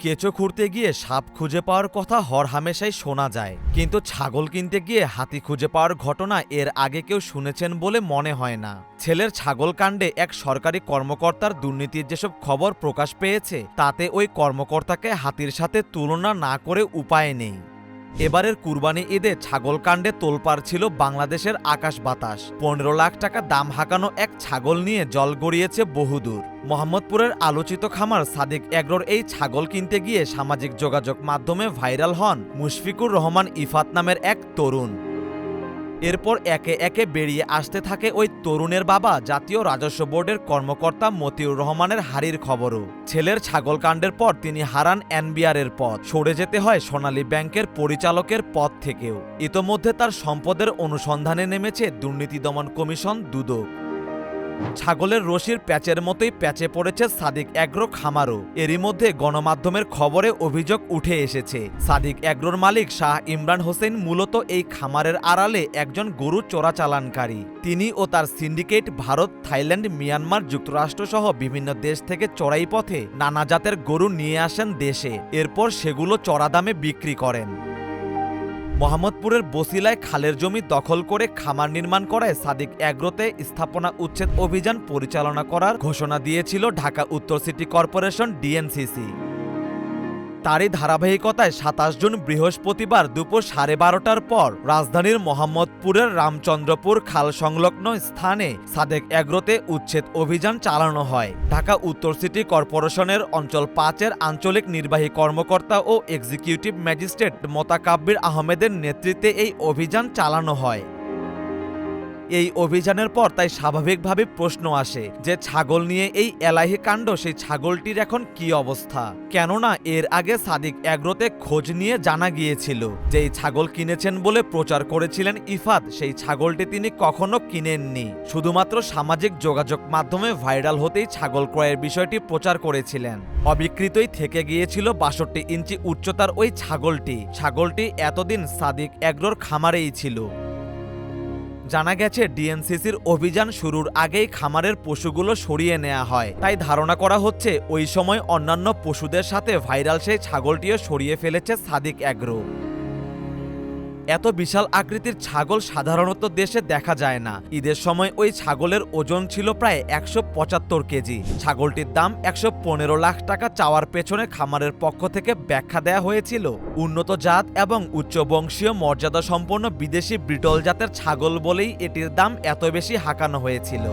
কেঁচো খুঁড়তে গিয়ে সাপ খুঁজে পাওয়ার কথা হরহামেশাই শোনা যায়। কিন্তু ছাগল কিনতে গিয়ে হাতি খুঁজে পাওয়ার ঘটনা এর আগে কেউ শুনেছেন বলে মনে হয় না। ছেলের ছাগল কাণ্ডে এক সরকারি কর্মকর্তার দুর্নীতির যেসব খবর প্রকাশ পেয়েছে, তাতে ওই কর্মকর্তাকে হাতির সাথে তুলনা না করে উপায় নেই। এবারের কুরবানি ঈদে ছাগল কাণ্ডে তোলপাড় ছিল বাংলাদেশের আকাশ বাতাস। পনেরো লাখ টাকা দাম হাঁকানো এক ছাগল নিয়ে জল গড়িয়েছে বহুদূর। মোহাম্মদপুরের আলোচিত খামার সাদিক এগ্রোর এই ছাগল কিনতে গিয়ে সামাজিক যোগাযোগ মাধ্যমে ভাইরাল হন মুশফিকুর রহমান ইফাত নামের এক তরুণ। এরপর একে একে বেরিয়ে আসতে থাকে ওই তরুণের বাবা জাতীয় রাজস্ব বোর্ডের কর্মকর্তা মতিউর রহমানের হারির খবরও। ছেলের ছাগল কাণ্ডের পর তিনি হারান এনবিআরের পদ। সরে যেতে হয় সোনালী ব্যাংকের পরিচালকের পদ থেকেও। ইতোমধ্যে তার সম্পদের অনুসন্ধানে নেমেছে দুর্নীতি দমন কমিশন দুদক। ছাগলের রশির প্যাচের মতোই প্যাচে পড়েছে সাদিক এগ্রো খামারও। এরই মধ্যে গণমাধ্যমের খবরে অভিযোগ উঠে এসেছে। সাদিক এগ্রোর মালিক শাহ ইমরান হোসেন মূলত এই খামারের আড়ালে একজন গরু চোরাচালানকারী তিনি ও তার সিন্ডিকেট ভারত, থাইল্যান্ড, মিয়ানমার যুক্তরাষ্ট্র সহ বিভিন্ন দেশ থেকে চড়াই পথে নানা জাতের গরু নিয়ে আসেন দেশে। এরপর সেগুলো চড়া দামে বিক্রি করেন। মোহাম্মদপুরের বসিলায় খালের জমি দখল করে খামার নির্মাণ করায় সাদিক অ্যাগ্রোতে স্থাপনা উচ্ছেদ অভিযান পরিচালনা করার ঘোষণা দিয়েছিল ঢাকা উত্তর সিটি কর্পোরেশন ডিএনসিসি। তারই ধারাবাহিকতায় সাতাশ জুন বৃহস্পতিবার দুপুর সাড়ে বারোটার পর রাজধানীর মোহাম্মদপুরের রামচন্দ্রপুর খাল সংলগ্ন স্থানে সাদেক এগ্রোতে উচ্ছেদ অভিযান চালানো হয়। ঢাকা উত্তর সিটি কর্পোরেশনের অঞ্চল পাঁচের আঞ্চলিক নির্বাহী কর্মকর্তা ও এক্সিকিউটিভ ম্যাজিস্ট্রেট মোতাকাব্বির আহমেদের নেতৃত্বে এই অভিযান চালানো হয়। এই অভিযানের পর তাই স্বাভাবিকভাবে প্রশ্ন আসে যে ছাগল নিয়ে এই এলাহি কাণ্ড, সেই ছাগলটির এখন কি অবস্থা? কেননা এর আগে সাদিক এগ্রোতে খোঁজ নিয়ে জানা গিয়েছিল যে এই ছাগল কিনেছেন বলে প্রচার করেছিলেন ইফাত। সেই ছাগলটি তিনি কখনো কিনেননি। শুধুমাত্র সামাজিক যোগাযোগ মাধ্যমে ভাইরাল হতেই ছাগল ক্রয়ের বিষয়টি প্রচার করেছিলেন। অবিকৃতই থেকে গিয়েছিল বাষট্টি ইঞ্চি উচ্চতার ওই ছাগলটি। ছাগলটি এতদিন সাদিক এগ্রোর খামারেই ছিল। জানা গেছে, ডিএনসিসির অভিযান শুরুর আগেই খামারের পশুগুলো সরিয়ে নেওয়া হয়। তাই ধারণা করা হচ্ছে, ওই সময় অন্যান্য পশুদের সাথে ভাইরাল সেই ছাগলটিও সরিয়ে ফেলেছে সাদিক অ্যাগ্রো। এত বিশাল আকৃতির ছাগল সাধারণত দেশে দেখা যায় না। ঈদের সময় ওই ছাগলের ওজন ছিল প্রায় একশো পঁচাত্তর কেজি। ছাগলটির দাম একশো পনেরো লাখ টাকা চাওয়ার পেছনে খামারের পক্ষ থেকে ব্যাখ্যা দেয়া হয়েছিল। উন্নত জাত এবং উচ্চবংশীয় মর্যাদা সম্পন্ন বিদেশি ব্রিটল জাতের ছাগল বলেই এটির দাম এত বেশি হাঁকানো হয়েছিল।